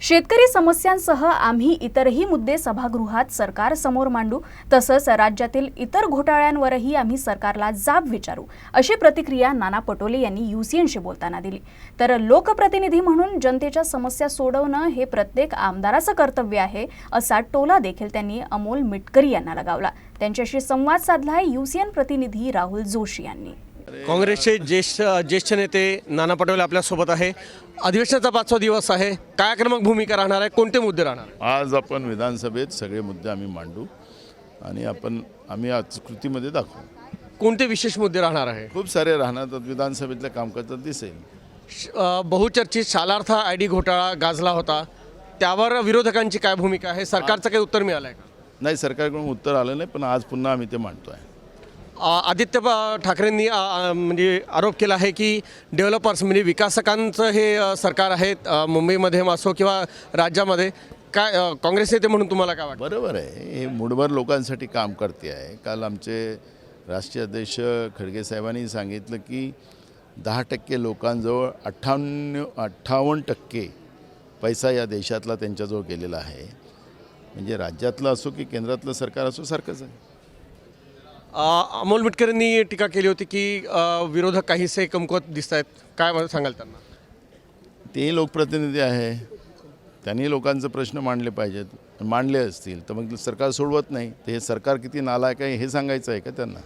शेतकरी समस्यांसह आम्ही इतरही मुद्दे सभागृहात सरकार समोर मांडू तसंच राज्यातील इतर घोटाळ्यांवरही आम्ही सरकारला जाब विचारू अशी प्रतिक्रिया नाना पटोले यांनी युसीएनशी बोलताना दिली. तर लोकप्रतिनिधी म्हणून जनतेच्या समस्या सोडवणं हे प्रत्येक आमदाराचं कर्तव्य आहे असा टोला देखील त्यांनी अमोल मिटकरी यांना लगावला. त्यांच्याशी संवाद साधलाय युसीएन प्रतिनिधी राहुल जोशी यांनी. काँग्रेसचे ज्येष्ठ ज्येष्ठ नेते नाना पटोले आपल्यासोबत आहे. अधिवेशनाचा पाचवा दिवस आहे. काय आक्रमक भूमिका राहणार आहे? कोणते मुद्दे राहणार? आज आपण विधानसभेत सगळे मुद्दे आम्ही मांडू आणि आपण आम्ही आज कृतीमध्ये दाखवू. कोणते विशेष मुद्दे राहणार आहे? खूप सारे राहणार तर विधानसभेतल्या कामकाजात दिसेल. श- अ, बहुचर्चित शालार्थ आय डी घोटाळा गाजला होता. त्यावर विरोधकांची काय भूमिका आहे? सरकारचं काही उत्तर मिळालं आहे का? नाही सरकारकडून उत्तर आलं नाही पण आज पुन्हा आम्ही ते मांडतो आहे आदित्य ठाकरेंनी म्हणजे आरोप केला आहे की डेव्हलपर्स म्हणजे विकासकांचं हे सरकार आहे मुंबईमध्ये असो किंवा राज्यामध्ये. काय काँग्रेस नेते म्हणून तुम्हाला काय वाटतं? बरोबर आहे. हे मुठभर लोकांसाठी काम करते आहे. काल आमचे राष्ट्रीय अध्यक्ष खडगे साहेबांनी सांगितलं की दहा टक्के लोकांजवळ अठ्ठावन्न अठ्ठावन्न टक्के पैसा या देशातला त्यांच्याजवळ गेलेला आहे. म्हणजे राज्यातलं असो की केंद्रातलं सरकार असो सारखंच आहे. अमोल मिटकरांनी टीका केली होती की विरोधक काहीसे कमकुवत दिसत आहेत काय सांगाल त्यांना? तेही लोकप्रतिनिधी आहे. त्यांनी लोकांचे प्रश्न मांडले पाहिजेत. मांडले असतील. तर मग सरकार सोडवत नाही. तर हे सरकार किती नालायक आहे हे सांगायचं आहे का त्यांना?